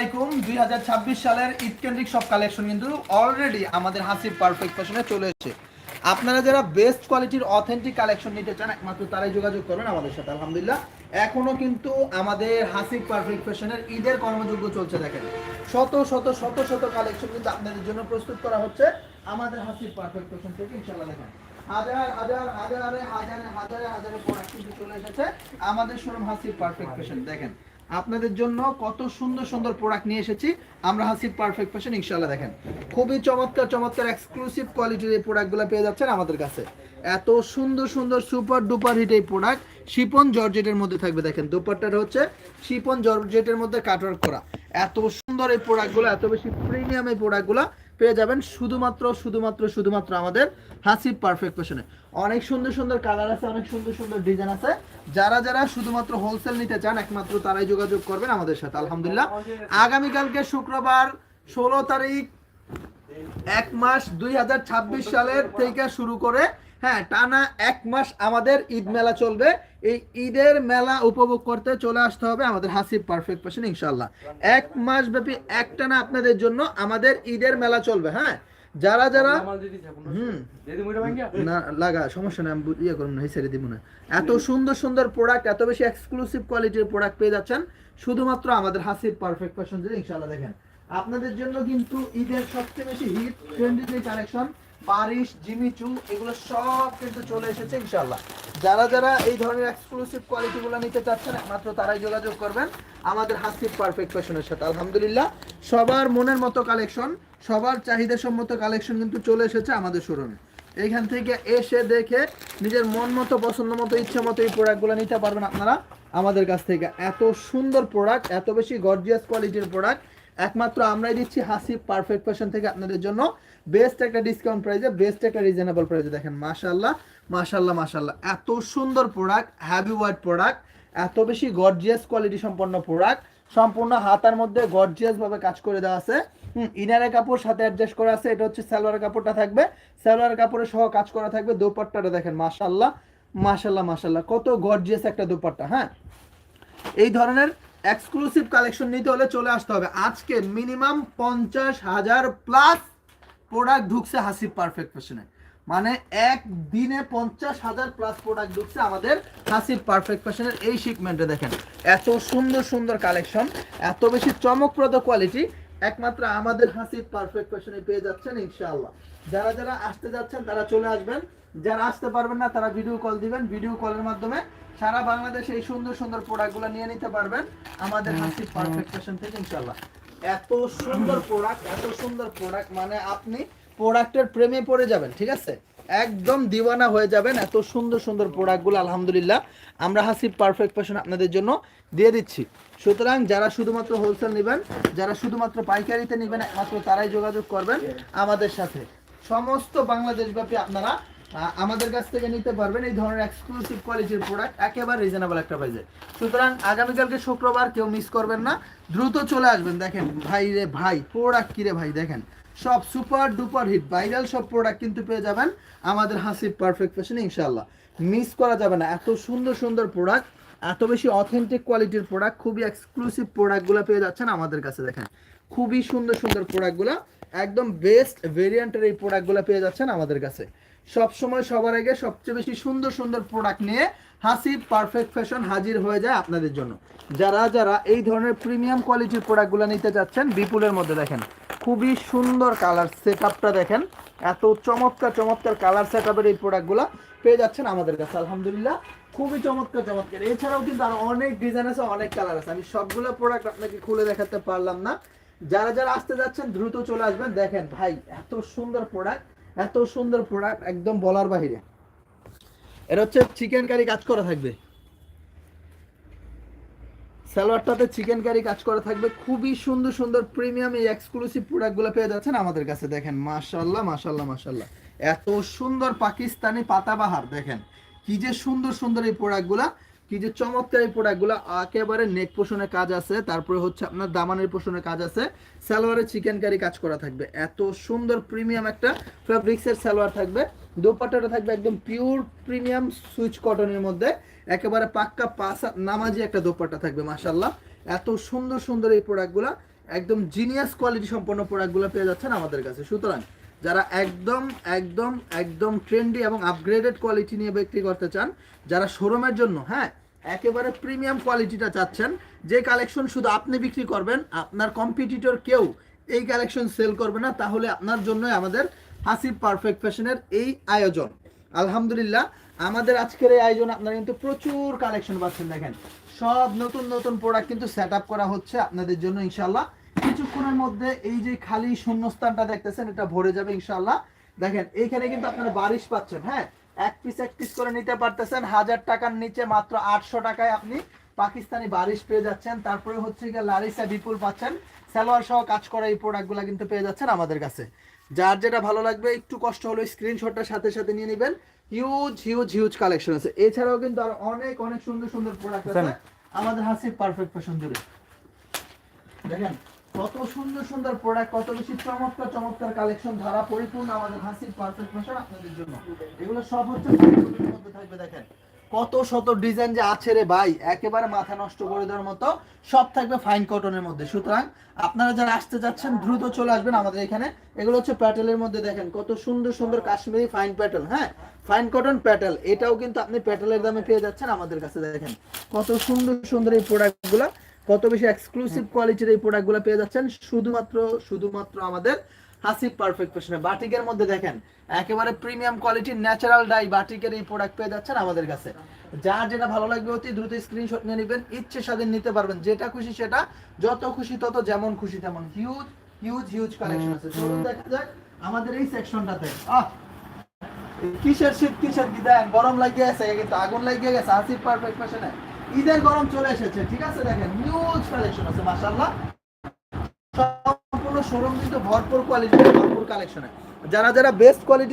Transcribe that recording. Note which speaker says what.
Speaker 1: আলাইকুম। দুই হাজার ছাব্বিশ সালের ঈদ কেন্দ্রিক সব কালেকশন কিন্তু অলরেডি আমাদের হাসিব পারফেক্ট ফ্যাশনে চলে এসেছে। আপনারা যারা বেস্ট কোয়ালিটির অথেন্টিক কালেকশন নিতে চান, একমাত্র তারাই যোগাযোগ করবেন আমাদের সাথে, আলহামদুলিল্লাহ। এখনও কিন্তু আমাদের হাসিব পারফেক্ট ফ্যাশনের ঈদের কর্মযোগ্য চলছে, দেখেন। শত শত শত শত কালেকশন কিন্তু আপনাদের জন্য প্রস্তুত করা হচ্ছে আমাদের হাসিব পারফেক্ট ফ্যাশন থেকে ইনশাল্লাহ দেখেন। আমাদের শোরুম হাসিব পারফেক্ট ফ্যাশন দেখেন। আপনাদের জন্য কত সুন্দর সুন্দর প্রোডাক্ট নিয়ে এসেছি। আমরা হাসিব পারফেক্ট ফ্যাশন ইনশাল্লাহ দেখেন। খুবই চমৎকার চমৎকার এক্সক্লুসিভ কোয়ালিটির এই প্রোডাক্টগুলো পেয়ে যাচ্ছেন আমাদের কাছে। এত সুন্দর সুন্দর সুপার ডুপার হিট এই প্রোডাক্ট শিপন জর্জেটের মধ্যে থাকবে। দেখেন, দুপাট্টাটা হচ্ছে শিপন জর্জেটের মধ্যে কাটওয়ার্ক করা। এত সুন্দর এই প্রোডাক্টগুলো এত বেশি প্রিমিয়াম এই প্রোডাক্টগুলো পেয়ে যাবেন শুধুমাত্র শুধুমাত্র শুধুমাত্র আমাদের হাসিব পারফেক্ট ফ্যাশনে অনেক সুন্দর সুন্দর কালার আছে অনেক সুন্দর সুন্দর ডিজাইন আছে। যারা যারা শুধুমাত্র হোলসেল নিতে চান একমাত্র তারাই যোগাযোগ করবেন আমাদের সাথে আলহামদুলিল্লাহ। আগামীকালকে শুক্রবার ষোলো তারিখ এক মাস দুই হাজার ছাব্বিশ সালের থেকে শুরু করে হ্যাঁ টানা এক মাস আমাদের ঈদ মেলা চলবে। এই ঈদের মেলা উপভোগ করতে চলে আসতে হবে আমাদের হাসিব পারফেক্ট ফ্যাশন ইনশাল্লাহ এক মাস ব্যাপী একটানা আপনাদের জন্য আমাদের ঈদের মেলা চলবে হ্যাঁ? যারা যারা হুম। না লাগা সমস্যা নেই আমি ইয়ে করুন না দিব না। এত সুন্দর সুন্দর প্রোডাক্ট এত বেশি এক্সক্লুসিভ কোয়ালিটির প্রোডাক্ট পেয়ে যাচ্ছেন শুধুমাত্র আমাদের হাসিব পারফেক্ট ফ্যাশন থেকে ইনশাল্লাহ দেখেন। আপনাদের জন্য কিন্তু ঈদের সবচেয়ে বেশি হিট ট্রেন্ডি যে কালেকশন বারিশ জিমিচু এগুলো সব কিন্তু চলে এসেছে ইনশাল্লাহ যারা যারা এই ধরনের এক্সক্লুসিভ কোয়ালিটিগুলো নিতে চাচ্ছেন, একমাত্র তারাই যোগাযোগ করবেন। আমাদের হাসিব পারফেক্ট ফ্যাশনের সাথে, আলহামদুলিল্লাহ। সবার মনের মতো কালেকশন সবার চাহিদা সম্মত কালেকশন কিন্তু চলে এসেছে আমাদের শোরুমে এইখান থেকে এসে দেখে নিজের মন মতো, পছন্দ মতো, ইচ্ছা মতো এই প্রোডাক্টগুলো নিতে পারবেন আপনারা। আমাদের কাছ থেকে এত সুন্দর প্রোডাক্ট এত বেশি গর্জিয়াস কোয়ালিটির প্রোডাক্ট একমাত্র আমরাই দিচ্ছি হাসি পারফেক্ট ফ্যাশন থেকে আপনাদের জন্য। বেস্ট একটা ডিসকাউন্ট প্রাইসে বেস্ট একটা রিজনেবল প্রাইসে দেখেন মাশাল্লাহ মাশাল্লাহ মাশাল্লাহ এত সুন্দর প্রোডাক্ট হ্যাভি ওয়াইড প্রোডাক্ট এত বেশি গর্জিয়াস কোয়ালিটি সম্পন্ন প্রোডাক্ট সম্পূর্ণ হাতার মধ্যে গর্জিয়াস ভাবে কাজ করে দেওয়া আছে। ইনারের কাপড় সাথে অ্যাডজাস্ট করা আছে, এটা হচ্ছে সালোয়ার কাপড়টা থাকবে। সালোয়ার কাপড়ের সহ কাজ করা থাকবে, দোপাট্টাটা দেখেন মাশাল্লাহ মাশাল্লাহ মাশাল্লাহ কত গর্জিয়াস একটা দোপাট্টা হ্যাঁ? এই ধরনের এক্সক্লুসিভ কালেকশন নিতে হলে চলে আসতে হবে। আজকে মিনিমাম পঞ্চাশ হাজার প্লাস প্রোডাক্ট ঢুকছে হাসিব পারফেক্ট ফ্যাশনে মানে এক দিনে পঞ্চাশ হাজার প্লাস প্রোডাক্ট ঢুকছে আমাদের হাসিব পারফেক্ট ফ্যাশনের এই শিপমেন্টে দেখেন। এত সুন্দর সুন্দর কালেকশন এত বেশি চমকপ্রদ কোয়ালিটি একমাত্র আমাদের হাসিব পারফেক্ট ফ্যাশনে পেয়ে যাচ্ছেন ইনশাআল্লাহ। যারা যারা আসতে যাচ্ছেন তারা চলে আসবেন। যারা আসতে পারবেন না তারা ভিডিও কল দিবেন। ভিডিও কলের মাধ্যমে সারা বাংলাদেশে এই সুন্দর সুন্দর প্রোডাক্টগুলো নিয়ে নিতে পারবেন। আমাদের হাসিব পারফেক্ট ফ্যাশন থেকে ইনশাআল্লাহ। এত সুন্দর প্রোডাক্ট এত সুন্দর প্রোডাক্ট মানে আপনি প্রোডাক্টের প্রেমে পড়ে যাবেন ঠিক আছে? একদম দিওয়ানা হয়ে যাবেন এত সুন্দর সুন্দর প্রোডাক্টগুলো আলহামদুলিল্লাহ। আমরা হাসিব পারফেক্ট ফ্যাশন আপনাদের জন্য দিয়ে দিচ্ছি। সুতরাং যারা শুধুমাত্র হোলসেল নেবেন যারা শুধুমাত্র পাইকারিতে নেবেন একমাত্র তারাই যোগাযোগ করবেন আমাদের সাথে। সমস্ত বাংলাদেশব্যাপী আপনারা আমাদের কাছ থেকে নিতে পারবেন এই ধরনের এক্সক্লুসিভ কোয়ালিটির প্রোডাক্ট একেবারে রিজনেবল একটা প্রাইসে সুতরাং আগামীকালকে শুক্রবার কেউ মিস করবেন না, দ্রুত চলে আসবেন। দেখেন, ভাই রে ভাই প্রোডাক্ট কিরে ভাই, দেখেন। সব সুপার ডুপার হিট ভাইরাল সব প্রোডাক্ট কিন্তু পেয়ে যাবেন আমাদের হাসিব পারফেক্ট ফ্যাশনে ইনশাআল্লাহ। মিস করা যাবে না। এত সুন্দর সুন্দর প্রোডাক্ট এত বেশি অথেন্টিক কোয়ালিটির প্রোডাক্ট খুবই এক্সক্লুসিভ প্রোডাক্টগুলো পেয়ে যাচ্ছেন আমাদের কাছে, দেখেন। খুবই সুন্দর সুন্দর প্রোডাক্টগুলো একদম বেস্ট ভেরিয়েন্টের এই প্রোডাক্টগুলো পেয়ে যাচ্ছেন আমাদের কাছে। সব সময় সবার আগে সবচেয়ে বেশি সুন্দর সুন্দর প্রোডাক্ট নিয়ে হাসি পারফেক্ট ফ্যাশন হাজির হয়ে যায় আপনাদের জন্য। যারা যারা এই ধরনের প্রিমিয়াম কোয়ালিটির প্রোডাক্টগুলো নিতে যাচ্ছেন বিপুলের মধ্যে দেখেন, খুবই সুন্দর কালার সেট আপটা দেখেন, এত চমৎকার চমৎকার কালার সেট আপের এই প্রোডাক্টগুলো পেয়ে যাচ্ছেন আমাদের কাছে, আলহামদুলিল্লাহ। খুবই চমৎকার চমৎকার। এছাড়াও কিন্তু আরও অনেক ডিজাইন আছে, অনেক কালার আছে। আমি সবগুলো প্রোডাক্ট আপনাকে খুলে দেখাতে পারলাম না। যারা যারা আসতে যাচ্ছেন, দ্রুত চলে আসবেন। দেখেন ভাই, এত সুন্দর প্রোডাক্ট এত সুন্দর প্রোডাক্ট একদম বলার বাহিরে। এটা হচ্ছে চিকেন কারি কাজ করা থাকবে। সালোয়ারটাতে চিকেন কারি কাজ করা থাকবে। খুবই সুন্দর সুন্দর প্রিমিয়াম এই এক্সক্লুসিভ প্রোডাক্টগুলো পেয়ে যাচ্ছেন আমাদের কাছে, দেখেন। মাশাল্লাহ মাশাল্লাহ মাশাল্লাহ এত সুন্দর পাকিস্তানি পাতাবাহার, দেখেন। কি যে সুন্দর সুন্দর এই প্রোডাক্টগুলা কি যে চমৎকার এই প্রোডাক্টগুলো একেবারে নেক পোষণে কাজ আছে, তারপরে হচ্ছে আপনার দামানের পোষণে কাজ আছে, সালোয়ারে চিকেন কারি কাজ করা থাকবে। এত সুন্দর প্রিমিয়াম একটা ফেব্রিক্সের সালোয়ার থাকবে, দোপাট্টাটা থাকবে একদম পিওর প্রিমিয়াম সুইচ কটনের মধ্যে, একেবারে পাক্কা পাসা নামাজি একটা দোপাট্টা থাকবে মাশাল্লাহ এত সুন্দর সুন্দর এই প্রোডাক্টগুলা একদম জিনিয়াস কোয়ালিটি সম্পন্ন প্রোডাক্টগুলো পেয়ে যাচ্ছেন আমাদের কাছে। সুতরাং, যারা একদম একদম একদম ট্রেন্ডি এবং আপগ্রেডেড কোয়ালিটি নিয়ে বিক্রি করতে চান, যারা শোরুমের জন্য হ্যাঁ একেবারে প্রিমিয়াম কোয়ালিটিটা চাচ্ছেন। যে কালেকশন শুধু আপনি বিক্রি করবেন, আপনার কম্পিটিটর কেউ এই কালেকশন সেল করবে না, তাহলে আপনার জন্যই আমাদের হাসিব পারফেক্ট ফ্যাশনের এই আয়োজন। আলহামদুলিল্লাহ, আমাদের আজকের এই আয়োজন আপনারা কিন্তু প্রচুর কালেকশন পাচ্ছেন, দেখেন। সব নতুন নতুন প্রোডাক্ট কিন্তু সেট আপ করা হচ্ছে আপনাদের জন্য ইনশাল্লাহ কিছুক্ষণের মধ্যে এই যে খালি শূন্যস্থানটা দেখতেছেন, এটা ভরে যাবে ইনশাল্লাহ দেখেন, এইখানে কিন্তু আপনারা বারিশ পাচ্ছেন হ্যাঁ? এক পিস এক পিস করে নিতে পারতেছেন। হাজার টাকার নিচে মাত্র আটশো টাকায় আপনি পাকিস্তানি বারিশ পেয়ে যাচ্ছেন। তারপরে হচ্ছে গিয়ে লারিসা বিপুল পাচ্ছেন। সালোয়ার সহ কাজ করা এই প্রোডাক্টগুলো কিন্তু পেয়ে যাচ্ছেন আমাদের কাছে। যার যেটা ভালো লাগবে একটু কষ্ট হলো স্ক্রিনশটটার সাথে সাথে নিয়ে নেবেন। হিউজ হিউজ হিউজ কালেকশন আছে। এছাড়াও কিন্তু আর অনেক অনেক সুন্দর সুন্দর প্রোডাক্ট আছে। আমাদের হাসি পারফেক্ট ফ্যাশন জুড়ে। দেখেন কত সুন্দর সুন্দর প্রোডাক্ট কত বেশি চমৎকার চমৎকার কালেকশন ধারা পরিপূর্ণ আমাদের হাসিব পারফেক্ট ফ্যাশন আপনাদের জন্য। এগুলো সব হচ্ছে মধ্যে থাকবে, দেখেন। কত শত ডিজাইন যে আছে রে ভাই, একেবারে মাথা নষ্ট করে দেওয়ার মতো, সব থাকবে ফাইন কটনের মধ্যে। সুতরাং আপনারা যারা আসতে যাচ্ছেন, দ্রুত চলে আসবেন আমাদের এখানে। এগুলো হচ্ছে প্যাটেলের মধ্যে, দেখেন, কত সুন্দর সুন্দর কাশ্মীরি ফাইন প্যাটেল হ্যাঁ? ফাইন কটন প্যাটেল এটাও কিন্তু আপনি প্যাটেলের দামে পেয়ে যাচ্ছেন আমাদের কাছে, দেখেন। কত সুন্দর সুন্দর এই প্রোডাক্টগুলো কত বেশি এক্সক্লুসিভ কোয়ালিটির এই প্রোডাক্টগুলো পেয়ে যাচ্ছেন? শুধুমাত্র শুধুমাত্র আমাদের হাসিব পারফেক্ট ফ্যাশনে বাটিকের মধ্যে দেখেন একেবারে প্রিমিয়াম কোয়ালিটির ন্যাচারাল ডাই বাটিকের এই প্রোডাক্ট পেয়ে যাচ্ছেন আমাদের কাছে। যার যেটা ভালো লাগবে অতি দ্রুত স্ক্রিনশট নিয়ে নেবেন ইচ্ছে স্বাধীন নিতে পারবেন যেটা খুশি সেটা যত খুশি তত যেমন খুশি তেমন। হিউজ হিউজ হিউজ কালেকশন আছে। চলুন দেখা যাক আমাদের এই সেকশনটাতে আহ! কিসের শীত কিসের কি দেন গরম লাগিয়ে গেছে কিন্তু আগুন লাগিয়ে গেছে আসিফ পারফেক্ট ফ্যাশনে ঈদের গরম চলে এসেছে, ঠিক আছে? দেখেন নিউজ কালেকশন আছে, মাশাআল্লাহ। সম্পূর্ণ শোরুম কিন্তু ভরপুর কোয়ালিটি ভরপুর কালেকশনে যারা যারা বেস্ট কোয়ালিটি